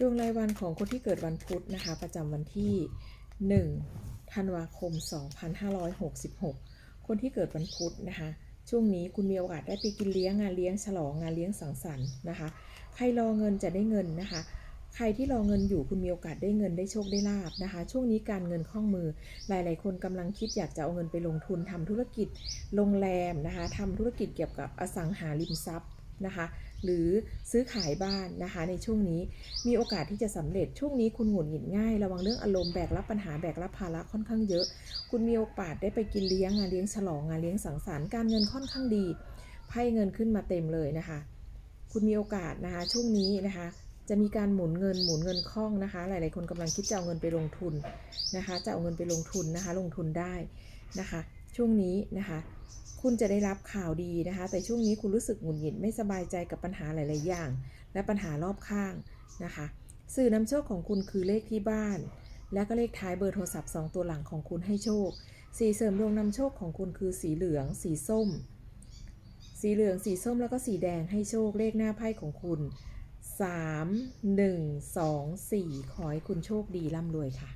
ดวงรายวันของคนที่เกิดวันพุธนะคะ ประจำวันที่ 1 ธันวาคม 2566 คนที่เกิดวันพุธนะคะ ช่วงนี้คุณมีโอกาสได้ไปกินเลี้ยงงานเลี้ยงฉลองงานเลี้ยงสังสรรค์นะคะ ใครรอเงินจะได้เงินนะคะใครที่รอเงินอยู่คุณมีโอกาสได้เงินได้โชคได้ลาบนะคะ ช่วงนี้การเงินคล่องมือ หลาย ๆ คนกำลังคิดอยากจะเอาเงินไปลงทุนทำธุรกิจโรงแรมนะคะทำธุรกิจเกี่ยวกับอสังหาริมทรัพย์ นะคะหรือซื้อขายบ้านนะคะในช่วงนี้มีโอกาสที่จะสำเร็จช่วงนี้คุณหงุดหงิดง่าย ระวังเรื่องอารมณ์แบกรับปัญหาแบกรับภาระค่อนข้างเยอะ คุณมีโอกาสได้ไปกินเลี้ยงงานเลี้ยงฉลองงานเลี้ยงสังสรรค์การเงินค่อนข้างดีไพ่เงินขึ้นมาเต็มเลยนะคะ คุณมีโอกาสนะคะช่วงนี้นะคะจะมีการหมุนเงินหมุนเงินคล่องนะคะ หลาย ๆ คนกำลังคิดจะเอาเงินไปลงทุนนะคะ จะเอาเงินไปลงทุนนะคะ ลงทุนได้นะคะ ช่วงนี้นะคะ คุณจะได้รับข่าวดีนะคะ แต่ช่วงนี้คุณรู้สึกหงุดหงิดไม่สบายใจกับปัญหาหลาย ๆ อย่าง และปัญหารอบข้างนะคะ สื่อนำโชคของคุณคือเลขที่บ้าน และก็เลขท้ายเบอร์โทรศัพท์ 2 ตัวหลังของคุณให้โชค สีเสริมดวงนำโชคของคุณคือสีเหลือง สีส้ม สีเหลือง สีส้มแล้วก็สีแดงให้โชคเลขหน้าไพ่ของคุณ 3 1 2 4 ขอให้คุณโชคดีร่ำรวยค่ะ